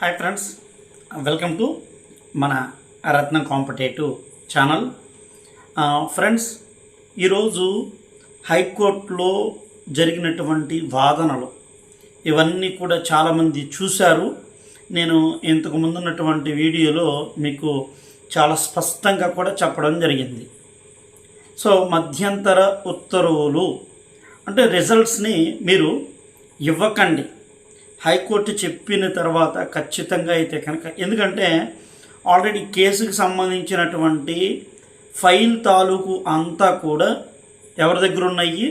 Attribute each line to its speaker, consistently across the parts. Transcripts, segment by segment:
Speaker 1: Hi friends welcome to మన రత్నం competitive channel. Friends ఈరోజు హైకోర్టులో జరిగినటువంటి వాదనలు ఇవన్నీ కూడా చాలామంది చూశారు. నేను ఇంతకు ముందున్నటువంటి వీడియోలో మీకు చాలా స్పష్టంగా కూడా చెప్పడం జరిగింది. సో మధ్యంతర ఉత్తర్వులు అంటే రిజల్ట్స్ని మీరు ఇవ్వకండి. హైకోర్టు చెప్పిన తర్వాత ఖచ్చితంగా అయితే కనుక ఎందుకంటే ఆల్రెడీ కేసుకు సంబంధించినటువంటి ఫైల్ తాలూకు అంతా కూడా ఎవరి దగ్గర ఉన్నాయి?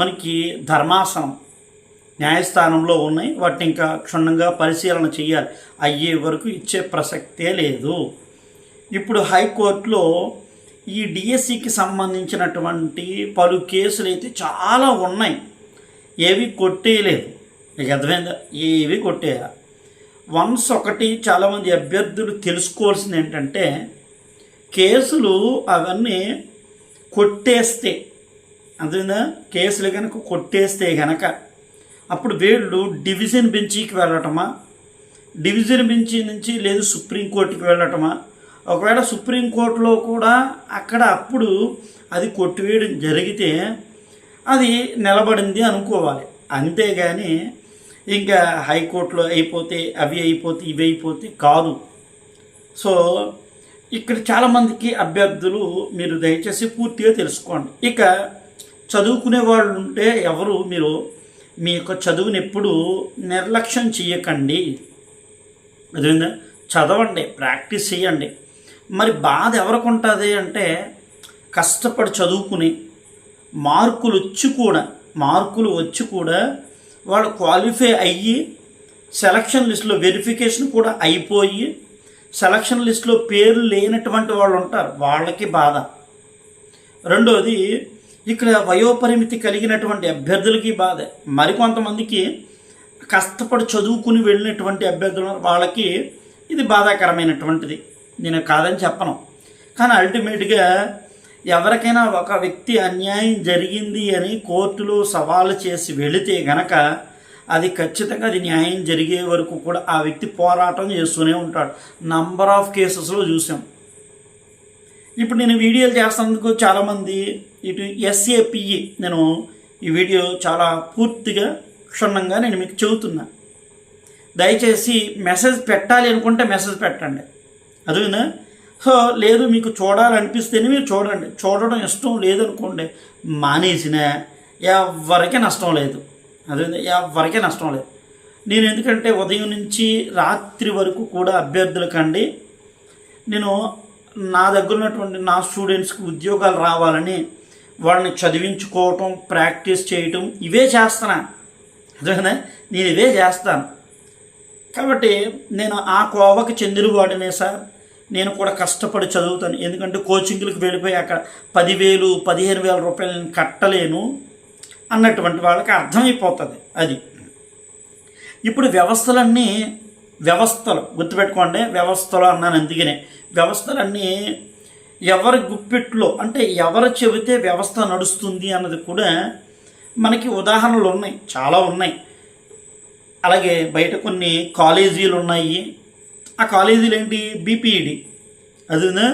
Speaker 1: మనకి ధర్మాసనం న్యాయస్థానంలో ఉన్నాయి. వాటిని ఇంకా క్షుణ్ణంగా పరిశీలన చేయాలి. అయ్యే వరకు ఇచ్చే ప్రసక్తే లేదు. ఇప్పుడు హైకోర్టులో ఈ డిఎస్సికి సంబంధించినటువంటి పలు కేసులు అయితే చాలా ఉన్నాయి. ఏవి కొట్టేయలేదు. మీకు అర్థమైందా? ఏవి కొట్టేయాల వన్స్ ఒకటి చాలామంది అభ్యర్థులు తెలుసుకోవాల్సింది ఏంటంటే కేసులు అవన్నీ కొట్టేస్తే అంతేందా కేసులు కనుక కొట్టేస్తే కనుక అప్పుడు వీళ్ళు డివిజన్ బెంచికి వెళ్ళటమా? డివిజన్ బెంచ్ నుంచి లేదు సుప్రీంకోర్టుకి వెళ్ళటమా? ఒకవేళ సుప్రీంకోర్టులో కూడా అక్కడ అప్పుడు అది కొట్టివేయడం జరిగితే అది నిలబడింది అనుకోవాలి. అంతేగాని ఇంకా హైకోర్టులో అయిపోతే అవి అయిపోతే ఇవి అయిపోతే కాదు. సో ఇక్కడ చాలామందికి అభ్యర్థులు మీరు దయచేసి పూర్తిగా తెలుసుకోండి. ఇక చదువుకునే వాళ్ళు ఉంటే ఎవరు మీరు? మీ యొక్క చదువుని ఎప్పుడు నిర్లక్ష్యం చేయకండి అదేందా చదవండి ప్రాక్టీస్ చేయండి మరి బాధ ఎవరికి ఉంటుంది అంటే కష్టపడి చదువుకుని మార్కులు వచ్చి కూడా మార్కులు వచ్చి కూడా వాళ్ళు క్వాలిఫై అయ్యి సెలక్షన్ లిస్ట్లో వెరిఫికేషన్ కూడా అయిపోయి సెలక్షన్ లిస్ట్లో పేర్లు లేనటువంటి వాళ్ళు ఉంటారు. వాళ్ళకి బాధ. రెండోది ఇక్కడ వయోపరిమితి కలిగినటువంటి అభ్యర్థులకి బాధ. మరికొంతమందికి కష్టపడి చదువుకుని వెళ్ళినటువంటి అభ్యర్థులు వాళ్ళకి ఇది బాధాకరమైనటువంటిది. నేను కాదని చెప్పను. కానీ అల్టిమేట్గా ఎవరికైనా ఒక వ్యక్తి అన్యాయం జరిగింది అని కోర్టులో సవాలు చేసి వెళితే గనక అది ఖచ్చితంగా అది న్యాయం జరిగే వరకు కూడా ఆ వ్యక్తి పోరాటం చేస్తూనే ఉంటాడు. నంబర్ ఆఫ్ కేసెస్లో చూసాం. ఇప్పుడు నేను వీడియోలు చేస్తున్నందుకు చాలామంది ఇటు ఎస్ఏపిఈ నేను ఈ వీడియో చాలా పూర్తిగా క్షుణ్ణంగా నేను మీకు చెబుతున్నా. దయచేసి మెసేజ్ పెట్టాలి అనుకుంటే మెసేజ్ పెట్టండి. అదేనా లేదు మీకు చూడాలనిపిస్తేనే మీరు చూడండి. చూడడం ఇష్టం లేదనుకోండి మానేసిన ఎవరికీ నష్టం లేదు. అదే ఎవరికీ నష్టం లేదు. నేను ఎందుకంటే ఉదయం నుంచి రాత్రి వరకు కూడా అభ్యర్థులకండి నేను నా దగ్గర ఉన్నటువంటి నా స్టూడెంట్స్కి ఉద్యోగాలు రావాలని వాళ్ళని చదివించుకోవటం ప్రాక్టీస్ చేయటం ఇవే చేస్తున్నా. అదేనా నేను ఇవే చేస్తాను. కాబట్టి నేను ఆ కోవకి చెందినవాడినే సార్. నేను కూడా కష్టపడి చదువుతాను. ఎందుకంటే కోచింగ్లకు వెళ్ళిపోయి అక్కడ పదివేలు పదిహేను వేల రూపాయలు నేను కట్టలేను అన్నటువంటి వాళ్ళకి అర్థమైపోతుంది అది. ఇప్పుడు వ్యవస్థలన్నీ వ్యవస్థలు గుర్తుపెట్టుకోండి వ్యవస్థలు అన్నాను అందుకనే. వ్యవస్థలన్నీ ఎవరి గుప్పిట్లో అంటే ఎవరు చెబితే వ్యవస్థ నడుస్తుంది అన్నది కూడా మనకి ఉదాహరణలు ఉన్నాయి చాలా ఉన్నాయి. అలాగే బయట కొన్ని కాలేజీలు ఉన్నాయి ఆ కాలేజీలు ఏంటి? బీపీఈడి అదినా?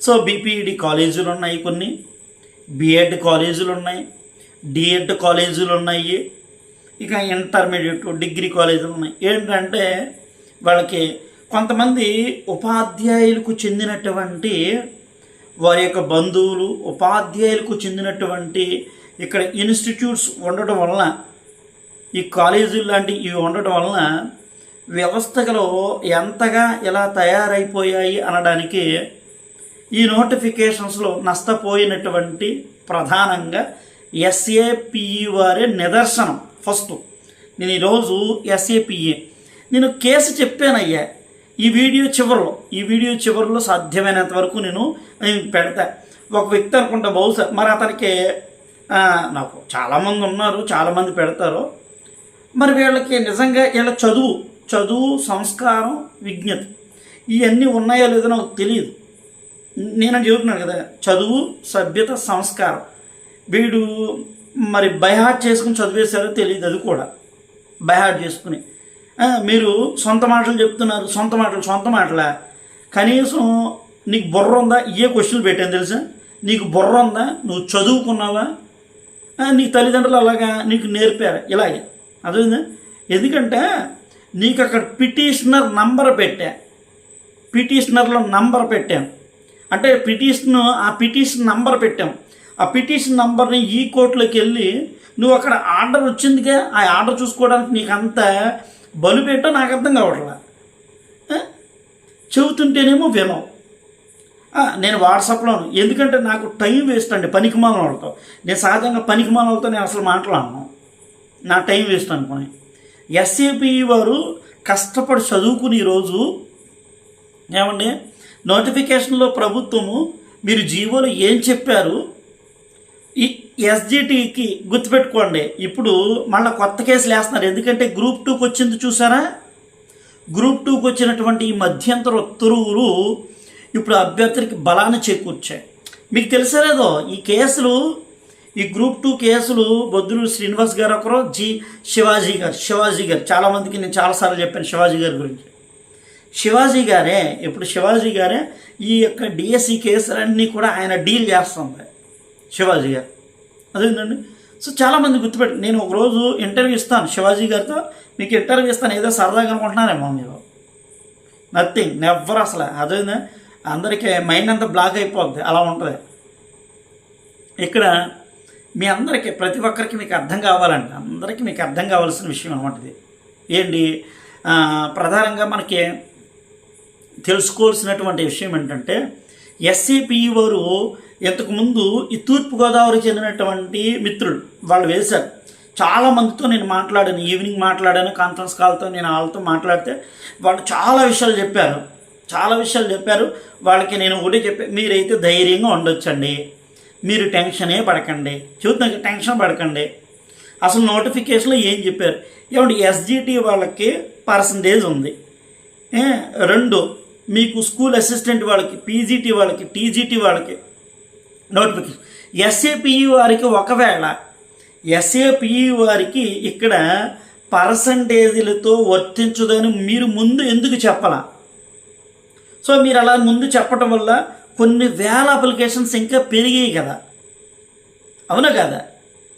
Speaker 1: సో బీపీఈడి కాలేజీలు ఉన్నాయి కొన్ని. బిఎడ్ కాలేజీలు ఉన్నాయి. డిఎడ్ కాలేజీలు ఉన్నాయి. ఇక ఇంటర్మీడియట్ డిగ్రీ కాలేజీలు ఉన్నాయి. ఏంటంటే వాళ్ళకి కొంతమంది ఉపాధ్యాయులకు చెందినటువంటి వారి యొక్క బంధువులు ఉపాధ్యాయులకు చెందినటువంటి ఇక్కడ ఇన్స్టిట్యూట్స్ ఉండటం వలన ఈ కాలేజీలు లాంటివి ఇవి ఉండటం వలన వ్యవస్థలో ఎంతగా ఎలా తయారైపోయాయి అనడానికి ఈ నోటిఫికేషన్స్లో నష్టపోయినటువంటి ప్రధానంగా ఎస్ఏపిఈ వారే నిదర్శనం. ఫస్ట్ నేను ఈరోజు ఎస్ఏపిఈ. నేను కేసు చెప్పానయ్యా. ఈ వీడియో చివరిలో ఈ వీడియో చివరిలో సాధ్యమైనంత వరకు నేను పెడతా. ఒక వ్యక్తి అనుకుంటా బహుశా మరి అతనికి నాకు చాలామంది ఉన్నారు చాలామంది పెడతారు. మరి వీళ్ళకి నిజంగా వీళ్ళ చదువు చదువు సంస్కారం విజ్ఞత. ఇవన్నీ ఉన్నాయో లేదో నాకు తెలియదు నేను చెబుతున్నాను కదా చదువు సభ్యత సంస్కారం. వీడు మరి బైహార్ట్ చేసుకుని చదివేశారో తెలియదు అది కూడా. బైహార్ట్ చేసుకుని. మీరు సొంత మాటలు చెప్తున్నారు సొంత మాటలు సొంత మాటలా? కనీసం నీకు బుర్ర ఉందా? ఏ క్వశ్చన్లు పెట్టాను తెలుసా? నీకు బుర్ర ఉందా? నువ్వు చదువుకున్నావా? నీ తల్లిదండ్రులు అలాగా నీకు నేర్పారు? ఇలాగే. అదే ఎందుకంటే నీకు అక్కడ పిటిషనర్ నంబర్ పెట్టా. పిటిషనర్లో నంబర్ పెట్టాం. అంటే పిటిషన్ ఆ పిటిషన్ నంబర్ పెట్టాం. ఆ పిటిషన్ నంబర్ని ఈ కోర్టులోకి వెళ్ళి నువ్వు అక్కడ ఆర్డర్ వచ్చిందిగా? ఆ ఆర్డర్ చూసుకోవడానికి నీకు అంత బలు పెట్టో నాకు అర్థం కావట్లా? చెబుతుంటేనేమో వినవు నేను వాట్సాప్లోను ఎందుకంటే నాకు టైం వేస్ట్ అండి. పనికిమాల వాళ్ళతో. నేను సహజంగా పనికిమాల వాళ్ళతో నేను అసలు మాట్లాడను. నా టైం వేస్ట్ అనుకోని. ఎస్ఏపి వారు కష్టపడి చదువుకుని ఈరోజు ఏమండి నోటిఫికేషన్లో ప్రభుత్వము మీరు జీవోలో ఏం చెప్పారు? ఈ ఎస్జిటికి గుర్తుపెట్టుకోండి ఇప్పుడు మళ్ళీ కొత్త కేసులు వేస్తున్నారు. ఎందుకంటే గ్రూప్ టూకి వచ్చింది చూసారా? గ్రూప్ టూకి వచ్చినటువంటి ఈ మధ్యంతర ఉత్తర్వులు ఇప్పుడు అభ్యర్థులకి బలాన్ని చేకూర్చాయి. మీకు తెలుసా లేదో ఈ కేసులు ఈ గ్రూప్ టూ కేసులు బొద్దులు శ్రీనివాస్ గారు ఒకరు జి శివాజీ గారు. శివాజీ గారు. చాలామందికి నేను చాలాసార్లు చెప్పాను శివాజీ గారి గురించి. శివాజీ గారే ఇప్పుడు శివాజీ గారే ఈ యొక్క డిఎస్సి కేసులన్నీ కూడా ఆయన డీల్ చేస్తుంది శివాజీ గారు. అదేంటండి? సో చాలామంది గుర్తుపెట్టు నేను ఒకరోజు ఇంటర్వ్యూ ఇస్తాను శివాజీ గారితో. మీకు ఇంటర్వ్యూ ఇస్తాను. ఏదో సరదాగా అనుకుంటున్నారేమో మీరు. నథింగ్. నెవ్వర్ అసలు. అదే అందరికీ మైండ్ అంతా బ్లాక్ అయిపోద్ది. అలా ఉంటుంది. ఇక్కడ మీ అందరికీ ప్రతి ఒక్కరికి మీకు అర్థం కావాలంటే అందరికీ మీకు అర్థం కావాల్సిన విషయం అనమాట ఇది ఏంటి ప్రధానంగా మనకి తెలుసుకోవాల్సినటువంటి విషయం ఏంటంటే ఎస్సీపీఈ వారు ఇంతకుముందు ఈ తూర్పుగోదావరి చెందినటువంటి మిత్రులు వాళ్ళు వేశారు. చాలా మందితో నేను మాట్లాడాను ఈవినింగ్ మాట్లాడాను కాన్ఫరెన్స్ కాల్తో నేను వాళ్ళతో మాట్లాడితే వాళ్ళు చాలా విషయాలు చెప్పారు. చాలా విషయాలు చెప్పారు. వాళ్ళకి నేను ఒకటి చెప్పా మీరైతే ధైర్యంగా ఉండొచ్చండి. మీరు టెన్షనే పడకండి. చూద్దాం టెన్షన్ పడకండి. అసలు నోటిఫికేషన్లో ఏం చెప్పారు? ఏమంటే ఎస్జిటి వాళ్ళకి పర్సంటేజ్ ఉంది. రెండు మీకు స్కూల్ అసిస్టెంట్ వాళ్ళకి పీజీటీ వాళ్ళకి టీజీటీ వాళ్ళకి నోటిఫికేషన్ ఎస్ఏపిఈ వారికి ఒకవేళ ఎస్ఏపిఈ వారికి ఇక్కడ పర్సంటేజీలతో వర్తించదని మీరు ముందు ఎందుకు చెప్పాలా? సో మీరు అలా ముందు చెప్పడం వల్ల కొన్ని వేల అప్లికేషన్స్ ఇంకా పెరిగాయి కదా. అవునా కదా?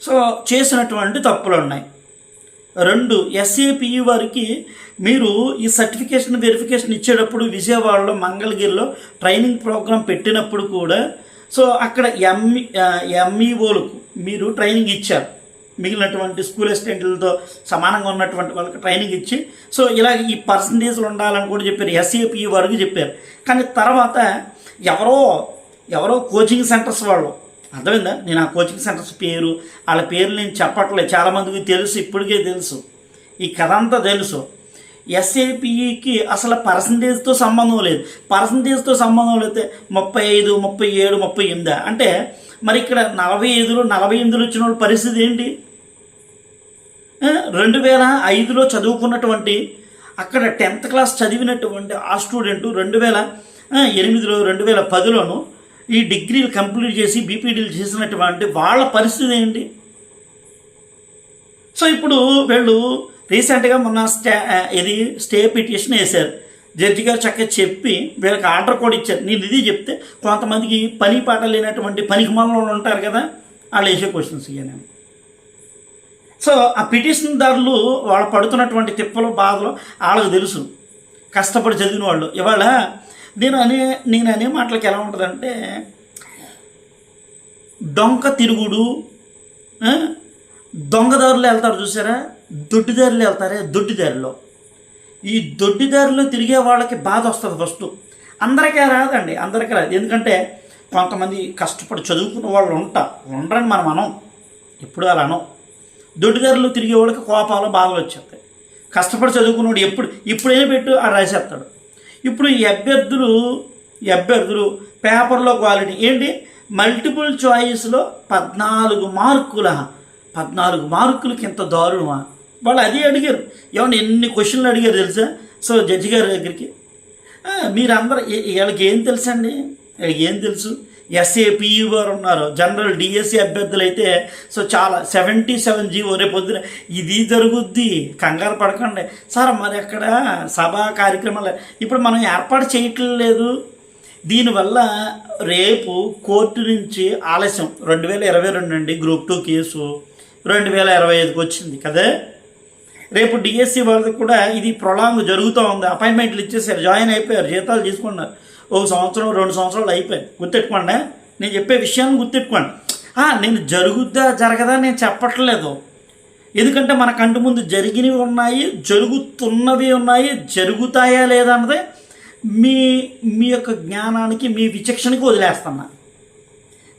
Speaker 1: సో చేసినటువంటి తప్పులు ఉన్నాయి. రెండు ఎస్ఏపిఈ వారికి మీరు ఈ సర్టిఫికేషన్ వెరిఫికేషన్ ఇచ్చేటప్పుడు విజయవాడలో మంగళగిరిలో ట్రైనింగ్ ప్రోగ్రాం పెట్టినప్పుడు కూడా సో అక్కడ ఎంఈ ఎంఈఓలకు మీరు ట్రైనింగ్ ఇచ్చారు. మిగిలినటువంటి స్కూల్ అసిస్టెంట్లతో సమానంగా ఉన్నటువంటి వాళ్ళకి ట్రైనింగ్ ఇచ్చి సో ఇలా ఈ పర్సంటేజ్లు ఉండాలని కూడా చెప్పారు ఎస్ఏపి వరకు చెప్పారు. కానీ తర్వాత ఎవరో ఎవరో కోచింగ్ సెంటర్స్ వాళ్ళు అర్థమైందా? నేను ఆ కోచింగ్ సెంటర్స్ పేరు వాళ్ళ పేర్లు నేను చెప్పట్లేదు చాలామందికి తెలుసు ఇప్పటికే తెలుసు. ఈ కథ అంతా తెలుసు. ఎస్ఏపిఈకి అసలు పర్సంటేజ్తో సంబంధం లేదు. పర్సంటేజ్తో సంబంధం లేతే ముప్పై ఐదు ముప్పై ఏడు ముప్పై ఎనిమిది. అంటే మరి ఇక్కడ నలభై ఐదులో నలభై ఎనిమిదిలో వచ్చిన వాళ్ళ పరిస్థితి ఏంటి? రెండు వేల ఐదులో చదువుకున్నటువంటి అక్కడ టెన్త్ క్లాస్ చదివినటువంటి ఆ స్టూడెంట్ రెండు వేల ఎనిమిదిలో రెండు వేల పదిలోను ఈ డిగ్రీలు కంప్లీట్ చేసి బీపీడీలు చేసినటువంటి వాళ్ళ పరిస్థితి ఏంటి? సో ఇప్పుడు వీళ్ళు రీసెంట్గా మొన్న స్టే ఇది స్టే పిటిషన్ వేశారు. జడ్జి గారు చక్కగా చెప్పి వీళ్ళకి ఆర్డర్ కూడా ఇచ్చారు. నేను ఇది చెప్తే కొంతమందికి పని పాట లేనటువంటి పనికి మనలో ఉంటారు కదా వాళ్ళు వేసే క్వశ్చన్స్ ఇయ్యాను సో ఆ పిటిషన్దారులు వాళ్ళు పడుతున్నటువంటి తిప్పలు బాధలు వాళ్ళకి తెలుసు. కష్టపడి చదివిన వాళ్ళు. ఇవాళ నేను అనే నేను అనే మాటలకి ఎలా ఉంటుందంటే డొంక తిరుగుడు దొంగదారులు వెళ్తారు చూసారా? దొడ్డిదారులు వెళ్తారే దొడ్డిదారిలో. ఈ దొడ్డిదారిలో తిరిగే వాళ్ళకి బాధ వస్తుంది ఫస్ట్. అందరికీ రాదండి అందరికీ రాదు. ఎందుకంటే కొంతమంది కష్టపడి చదువుకున్న వాళ్ళు ఉంటారు ఉండరని మనం అనం. ఎప్పుడు అలా అనం. దొడ్డుదారులు తిరిగే వాళ్ళకి కోపాలు బాధలు వచ్చేస్తాయి. కష్టపడి చదువుకున్నాడు ఎప్పుడు ఇప్పుడేం పెట్టు ఆ రాసేస్తాడు. ఇప్పుడు ఈ అభ్యర్థులు ఈ అభ్యర్థులు పేపర్లో క్వాలిటీ ఏంటి? మల్టిపుల్ చాయిస్లో పద్నాలుగు మార్కుల పద్నాలుగు మార్కులకి ఇంత దారుణమా? వాళ్ళు అదే అడిగారు. ఏమన్నా ఎన్ని క్వశ్చన్లు అడిగారు తెలుసా? సో జడ్జి గారి దగ్గరికి మీరందరూ వీళ్ళకి ఏం తెలుసండి? వీళ్ళకి ఏం తెలుసు? ఎస్ఏ పియు గారు ఉన్నారు. జనరల్ డిఎస్సి అభ్యర్థులు అయితే సో చాలా సెవెంటీ సెవెన్ జీవో రేపు పొద్దున ఇది జరుగుద్ది. కంగారు పడకండి. సార్ మరి అక్కడ సభా కార్యక్రమాలు ఇప్పుడు మనం ఏర్పాటు చేయట్లేదు. దీనివల్ల రేపు కోర్టు నుంచి ఆలస్యం. రెండు వేల ఇరవై రెండు అండి గ్రూప్ టూ కేసు. రెండు వేల ఇరవై ఐదుకి వచ్చింది కదా. రేపు డిఎస్సి వాళ్ళకి కూడా ఇది ప్రొలాంగ్ జరుగుతూ ఉంది. అపాయింట్మెంట్లు ఇచ్చేసారు. జాయిన్ అయిపోయారు. జీతాలు తీసుకున్నారు. ఒక సంవత్సరం రెండు సంవత్సరాలు అయిపోయాయి గుర్తెట్టుకోండి నేను చెప్పే విషయాన్ని గుర్తెట్టుకోండి నేను జరుగుద్దా జరగదా నేను చెప్పట్లేదు. ఎందుకంటే మన కంటి ముందు జరిగినవి ఉన్నాయి జరుగుతున్నవి ఉన్నాయి జరుగుతాయా లేదా అన్నది మీ మీ యొక్క జ్ఞానానికి మీ విచక్షణకి వదిలేస్తున్నా.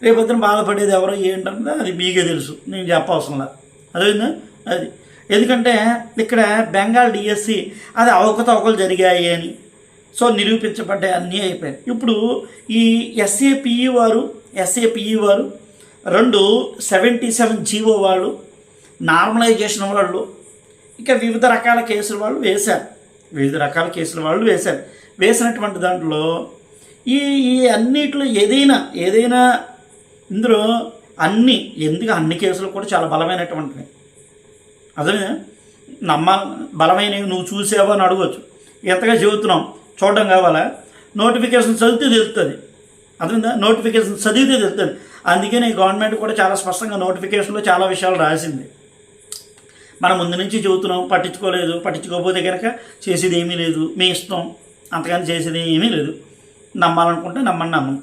Speaker 1: రేపొద్దున బాధపడేది ఎవరో ఏంటంటే అది మీకే తెలుసు. నేను చెప్పవసరం లేదు. అదేందా అది. ఎందుకంటే ఇక్కడ బెంగాల్ డిఎస్సి అది అవకతవకలు జరిగాయి అని. సో నిరూపించబడ్డాయి అన్నీ అయిపోయాయి. ఇప్పుడు ఈ ఎస్ఏపిఈ వారు ఎస్ఏపిఈ వారు రెండు సెవెంటీ సెవెన్ జీవో వాళ్ళు నార్మలైజేషన్ వాళ్ళు ఇంకా వివిధ రకాల కేసులు వాళ్ళు వేశారు. వివిధ రకాల కేసులు వాళ్ళు వేశారు. వేసినటువంటి దాంట్లో ఈ ఈ అన్నిట్లో ఏదైనా ఏదైనా ఇందులో అన్ని ఎందుకు అన్ని కేసులు కూడా చాలా బలమైనటువంటివి. అదే నమ్మ బలమైనవి నువ్వు చూసావో అని అడగవచ్చు ఎంతగా చెబుతున్నాం? చూడడం కావాలా? నోటిఫికేషన్ చదివితే తెలుస్తుంది అర్థమైందా? నోటిఫికేషన్ చదివితే తెలుస్తుంది అందుకనే గవర్నమెంట్ కూడా చాలా స్పష్టంగా నోటిఫికేషన్లో చాలా విషయాలు రాసింది. మనం ముందు నుంచి చెబుతున్నాం పట్టించుకోలేదు పట్టించుకోకపోతే కనుక చేసేది ఏమీ లేదు. మీ ఇష్టం. అంతకని చేసేది ఏమీ లేదు. నమ్మాలనుకుంటే నమ్మని నమ్మం.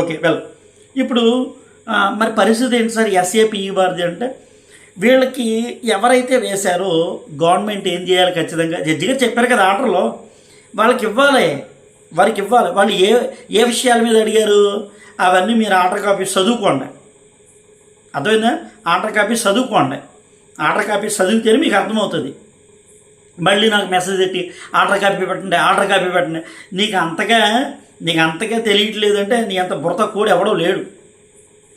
Speaker 1: ఓకే వెల్ ఇప్పుడు మరి పరిస్థితి ఏంటి సార్? ఎస్ఏపిఈ వారిది అంటే వీళ్ళకి ఎవరైతే వేశారో గవర్నమెంట్ ఏం చేయాలి ఖచ్చితంగా? జడ్జి గారు చెప్పారు కదా ఆర్డర్లో. వాళ్ళకి ఇవ్వాలి వారికి ఇవ్వాలి వాళ్ళు ఏ ఏ విషయాల మీద అడిగారు? అవన్నీ మీరు ఆర్డర్ కాపీ చదువుకోండి. అర్థమైందా? ఆర్డర్ కాపీ చదువుకోండి. ఆర్డర్ కాపీ చదివితేనే మీకు అర్థమవుతుంది. మళ్ళీ నాకు మెసేజ్ పెట్టి ఆర్డర్ కాపీ పెట్టండి ఆర్డర్ కాపీ పెట్టండి. నీకు అంతగా నీకు అంతగా తెలియట్లేదంటే నీ అంత బుర్త కూడా ఎవడో లేడు.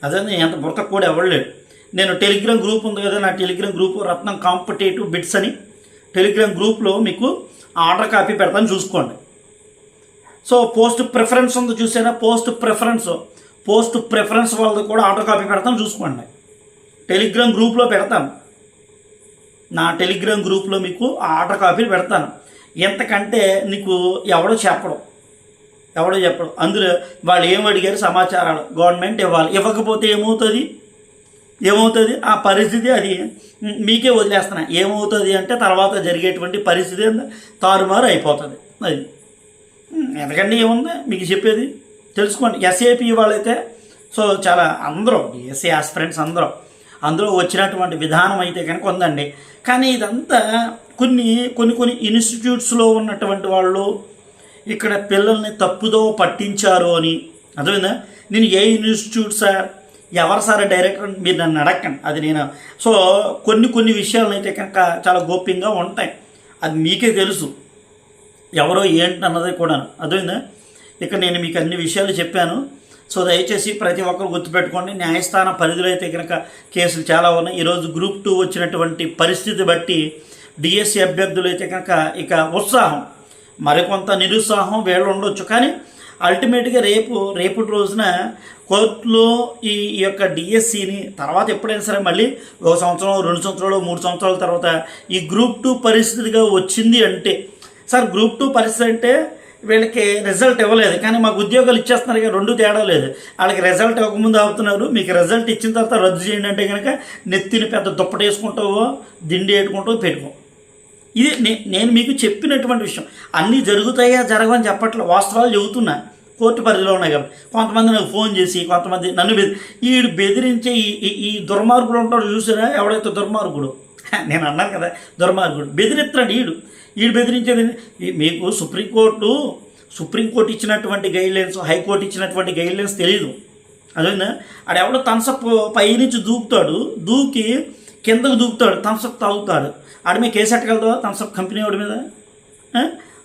Speaker 1: అదే నీ అంత బుర్త కూడా ఎవడు లేడు. నేను టెలిగ్రామ్ గ్రూప్ ఉంది కదా నా Telegram group Ratnam competitive bits అని టెలిగ్రామ్ గ్రూప్లో మీకు ఆర్డర్ కాపీ పెడతాను చూసుకోండి. సో పోస్ట్ ప్రిఫరెన్స్ ఉంది చూసారా పోస్ట్ ప్రిఫరెన్స్. పోస్ట్ ప్రిఫరెన్స్ వాళ్ళది కూడా ఆర్డర్ కాపీ పెడతాను చూసుకోండి. టెలిగ్రామ్ గ్రూప్లో పెడతాను. నా టెలిగ్రామ్ గ్రూప్లో మీకు ఆ ఆర్డర్ కాపీలు పెడతాను. ఎంతకంటే నీకు ఎవడో చెప్పడం. ఎవడో చెప్పడం. అందులో వాళ్ళు ఏం అడిగారు? సమాచారాలు. గవర్నమెంట్ ఇవ్వాలి. ఇవ్వకపోతే ఏమవుతుంది? ఏమవుతుంది? ఆ పరిస్థితి అది మీకే వదిలేస్తున్నా. ఏమవుతుంది అంటే తర్వాత జరిగేటువంటి పరిస్థితి తారుమారు అయిపోతుంది. అది. ఎందుకంటే ఏముంది? మీకు చెప్పేది తెలుసుకోండి. ఎస్ఏపి వాళ్ళైతే సో చాలా అందరూ ఎస్ఏ ఆస్పిరెంట్స్ అందరూ అందులో వచ్చినటువంటి విధానం అయితే కనుక ఉందండి. కానీ ఇదంతా కొన్ని కొన్ని కొన్ని ఇన్స్టిట్యూట్స్లో ఉన్నటువంటి వాళ్ళు ఇక్కడ పిల్లల్ని తప్పుదో పట్టించారు అని. అర్థమైందా? నేను ఏ ఇన్స్టిట్యూట్ సార్? ఎవరు సార్ డైరెక్టర్ మీరు నన్ను అడగండి అది నేను సో కొన్ని కొన్ని విషయాలను అయితే కనుక చాలా గోప్యంగా ఉంటాయి. అది మీకే తెలుసు. ఎవరో ఏంటి అన్నది కూడా అర్థమైందా? ఇక నేను మీకు అన్ని విషయాలు చెప్పాను. సో దయచేసి ప్రతి ఒక్కరు గుర్తుపెట్టుకోండి. న్యాయస్థాన పరిధిలో అయితే కనుక కేసులు చాలా ఉన్నాయి. ఈరోజు గ్రూప్ టూ వచ్చినటువంటి పరిస్థితి బట్టి డిఎస్సి అభ్యర్థులు అయితే కనుక ఇక ఉత్సాహం. మరికొంత నిరుత్సాహం వేళ్ళు ఉండొచ్చు కానీ అల్టిమేట్గా రేపు రేపటి రోజున కోర్టులో ఈ యొక్క డిఎస్సిని తర్వాత ఎప్పుడైనా సరే మళ్ళీ ఒక సంవత్సరం రెండు సంవత్సరాలు మూడు సంవత్సరాల తర్వాత ఈ గ్రూప్ టూ పరిస్థితిగా వచ్చింది అంటే సార్ గ్రూప్ టూ పరిస్థితి అంటే వీళ్ళకి రిజల్ట్ ఇవ్వలేదు. కానీ మాకు ఉద్యోగాలు ఇచ్చేస్తున్నారు కానీ రెండు తేడా లేదు. వాళ్ళకి రిజల్ట్ ఇవ్వకముందు ఆపుతున్నారు. మీకు రిజల్ట్ ఇచ్చిన తర్వాత రద్దు చేయండి అంటే కనుక నెత్తిని పెద్ద దుప్పటేసుకుంటావో దిండి వేసుకుంటావో పెట్టుకో. ఇది నే- నేను మీకు చెప్పినటువంటి విషయం. అన్నీ జరుగుతాయా జరగవని చెప్పట్లే. వాస్తవాలు చెబుతున్నా కోర్టు పరిధిలో ఉన్నాయి కాబట్టి. కొంతమంది నాకు ఫోన్ చేసి కొంతమంది నన్ను బెదిరి ఈడు బెదిరించే ఈ ఈ- దుర్మార్గుడు ఉంటాడు చూసినా ఎవడైతే దుర్మార్గుడు? నేను అన్నాను కదా దుర్మార్గుడు. బెదిరిస్తున్నాడు ఈడు. ఈడు బెదిరించేది మీకు సుప్రీంకోర్టు సుప్రీంకోర్టు ఇచ్చినటువంటి గైడ్లైన్స్ హైకోర్టు ఇచ్చినటువంటి గైడ్లైన్స్ తెలియదు అదేనా ఆడెవడో థమ్సప్ పైనుంచి దూకుతాడు దూకి కిందకు దూకుతాడు థమ్సప్ తాగుతాడు. ఆడ మీద కేసు ఎట్టగలదా థమ్సప్ కంపెనీ వాడి మీద?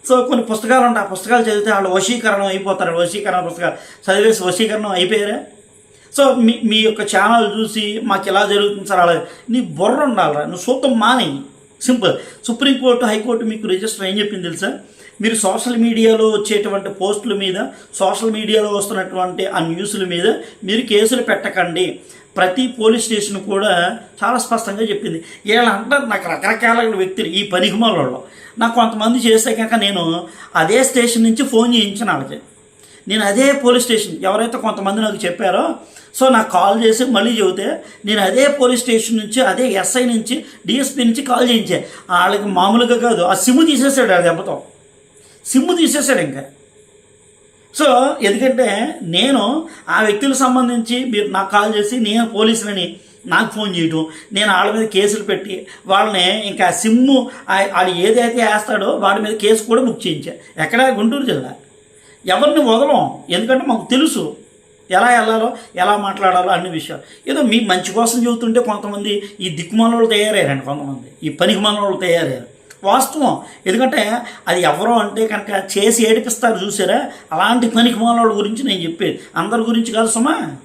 Speaker 1: సో కొన్ని పుస్తకాలు ఉంటాయి. ఆ పుస్తకాలు చదివితే వాళ్ళు వశీకరణం అయిపోతారు. వశీకరణ పుస్తకాలు. చదివేసి వశీకరణం అయిపోయారా? సో మీ మీ యొక్క ఛానల్ చూసి మాకు ఇలా జరుగుతుంది సార్? అలా నీ బుర్ర ఉండాలిరా. నువ్వు సూతం మానేయి simple. Supreme court high court మీకు రిజిస్టర్ ఏం చెప్పింది తెలుసా? మీరు సోషల్ మీడియాలో వచ్చేటువంటి పోస్టుల మీద సోషల్ మీడియాలో వస్తున్నటువంటి ఆ న్యూస్ల మీద మీరు కేసులు పెట్టకండి. ప్రతి పోలీస్ స్టేషన్ కూడా చాలా స్పష్టంగా చెప్పింది. వీళ్ళంతా నాకు రకరకాల వ్యక్తులు ఈ పనికిమాలలో నాకు కొంతమంది చేస్తే కనుక నేను అదే స్టేషన్ నుంచి ఫోన్ చేయించిన వాళ్ళకి. నేను అదే పోలీస్ స్టేషన్ ఎవరైతే కొంతమంది నాకు చెప్పారో సో నాకు కాల్ చేసి మళ్ళీ చెబితే నేను అదే పోలీస్ స్టేషన్ నుంచి అదే ఎస్ఐ నుంచి డిఎస్పీ నుంచి కాల్ చేయించే. వాళ్ళకి మామూలుగా కాదు. ఆ సిమ్ తీసేసాడు ఆ దెబ్బతో. సిమ్ తీసేసాడు ఇంకా. సో ఎందుకంటే నేను ఆ వ్యక్తులకు సంబంధించి మీరు నాకు కాల్ చేసి నేను పోలీసులని నాకు ఫోన్ చేయటం నేను వాళ్ళ మీద కేసులు పెట్టి వాళ్ళని ఇంకా సిమ్ము వాళ్ళు వాడు ఏదైతే వేస్తాడో వాడి మీద కేసు కూడా బుక్ చేయించా. ఎక్కడ? గుంటూరు జిల్లా. ఎవరిని వదలం? ఎందుకంటే మాకు తెలుసు ఎలా వెళ్ళాలో ఎలా మాట్లాడాలో అన్ని విషయాలు. ఏదో మీ మంచి కోసం చెబుతుంటే కొంతమంది ఈ దిక్కుమాల తయారయ్యారండి కొంతమంది. ఈ పనికి వాళ్ళు తయారయ్యారు. వాస్తవం. ఎందుకంటే అది ఎవరో అంటే కనుక చేసి ఏడిపిస్తారు చూసారా? అలాంటి పనికి వాళ్ళ గురించి నేను చెప్పేది. అందరి గురించి కాదు సుమా.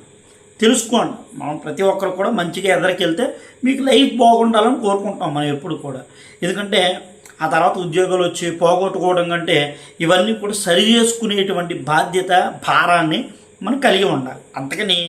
Speaker 1: తెలుసుకోండి. మనం ప్రతి ఒక్కరు కూడా మంచిగా ఎదరికెళ్తే మీకు లైఫ్ బాగుండాలని కోరుకుంటాం మనం ఎప్పుడు కూడా. ఎందుకంటే ఆ తర్వాత ఉద్యోగాలు వచ్చి పోగొట్టుకోవడం కంటే ఇవన్నీ కూడా సరి చేసుకునేటువంటి బాధ్యత భారాన్ని మనం కలిగి ఉండాలి. అంతకని